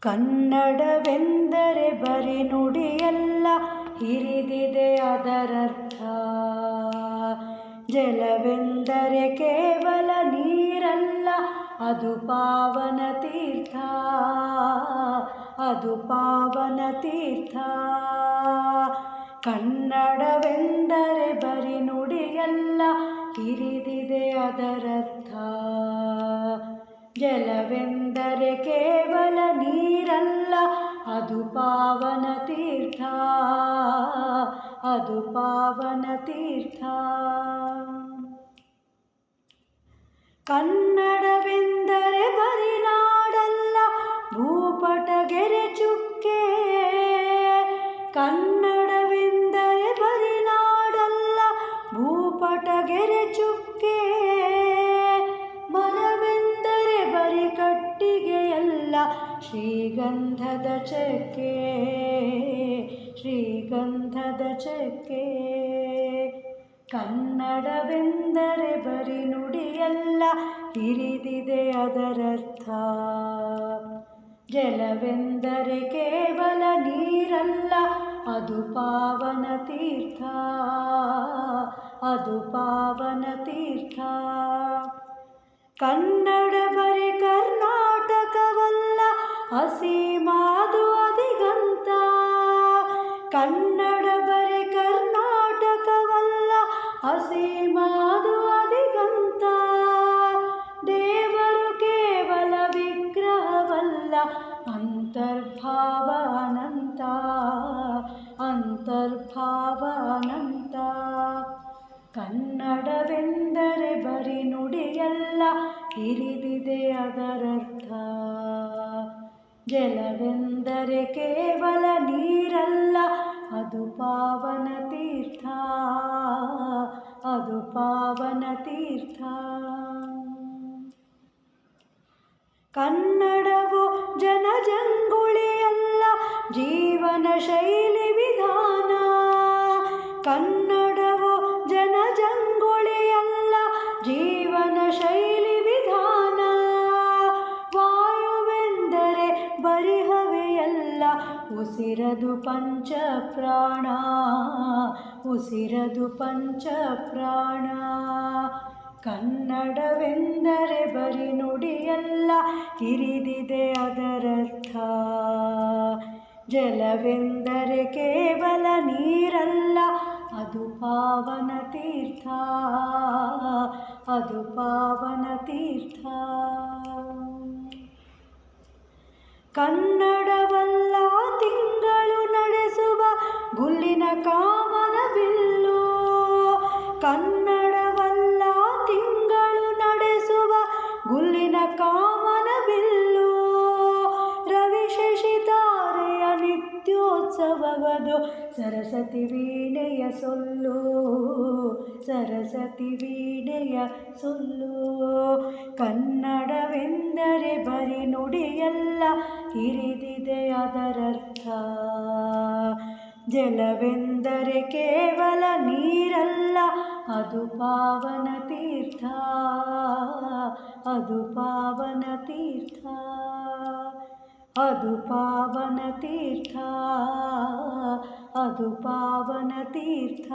ಕನ್ನಡವೆಂದರೆ ಬರಿ ನುಡಿಯಲ್ಲ, ಹಿರಿದಿದೆ ಅದರರ್ಥ. ಜಲವೆಂದರೆ ಕೇವಲ ನೀರಲ್ಲ, ಅದು ಪಾವನ ತೀರ್ಥ. ಅದು ಪಾವನ ತೀರ್ಥ. ಕನ್ನಡವೆಂದರೆ ಬರಿ ನುಡಿಯಲ್ಲ, ಹಿರಿದಿದೆ ಅದರರ್ಥ. ಜಲವೆಂದರೆ ಕೇವಲ ನೀರಲ್ಲ ಅದು ಪಾವನ ತೀರ್ಥ. ಅದು ಪಾವನ ತೀರ್ಥ. ಕನ್ನಡವೆಂದರೆ ಶ್ರೀಗಂಧದ ಚಕ್ಕೆ ಶ್ರೀಗಂಧದ ಚಕ್ಕೆ. ಕನ್ನಡವೆಂದರೆ ಬರಿ ನುಡಿಯಲ್ಲ, ಹಿರಿದಿದೆ ಅದರರ್ಥ. ಜಲವೆಂದರೆ ಕೇವಲ ನೀರಲ್ಲ, ಅದು ಪಾವನ ತೀರ್ಥ. ಅದು ಪಾವನ ತೀರ್ಥ. ಕನ್ನಡ ಹಸಿಮಾದು ಅದಿಗಂತ. ಕನ್ನಡ ಬರೆ ಕರ್ನಾಟಕವಲ್ಲ ಅಸೀಮಾದು ಅದಿಗಂತ. ದೇವರು ಕೇವಲ ವಿಗ್ರಹವಲ್ಲ ಅಂತರ್ಭಾವ ಅನಂತ ಅಂತರ್ಭಾವ ಅನಂತ ಕನ್ನಡವೆಂದರೆ ಬರಿ ನುಡಿಯಲ್ಲ ಇರಿದಿದೆ ಅದರರ್ಥ. ಜಲವೆಂದರೆ ಕೇವಲ ನೀರಲ್ಲ, ಅದು ಪಾವನ ತೀರ್ಥ. ಅದು ಪಾವನ ತೀರ್ಥ. ಕನ್ನಡವು ಜನಜಂಗುಳಿಯಲ್ಲ ಜೀವನ ಶೈಲಿ ವಿಧಾನ. ಕನ್ನಡವು ಉಸಿರದು ಪಂಚ ಪ್ರಾಣ ಉಸಿರದು ಪಂಚ ಪ್ರಾಣ ಕನ್ನಡವೆಂದರೆ ಬರಿ ನುಡಿಯಲ್ಲ, ಕಿರಿದಿದೆ ಅದರರ್ಥ. ಜಲವೆಂದರೆ ಕೇವಲ ನೀರಲ್ಲ, ಅದು ಪಾವನ ತೀರ್ಥ. ಅದು ಪಾವನ ತೀರ್ಥ. ಕನ್ನಡವಲ್ಲ ತಿಂಗಳು ನಡೆಸುವ ಗುಲ್ಲಿನ ಕಾಮನ ಬಿಲ್ಲು ನಿತ್ಯೋತ್ಸವವದು ಸರಸ್ವತಿ ವೀಣೆಯ ಸೊಲ್ಲು, ಸರಸ್ವತಿ ವೀಣೆಯ ಸೊಲ್ಲು. ಕನ್ನಡವೆಂದರೆ ಬರಿ ನುಡಿಯಲ್ಲ ಹಿರಿದಿದೆ ಅದರರ್ಥ. ಜಲವೆಂದರೆ ಕೇವಲ ನೀರಲ್ಲ, ಅದು ಪಾವನ ತೀರ್ಥ. ಅದು ಪಾವನ ತೀರ್ಥ. अदु पावनतीर्थ अदु पावनतीर्थ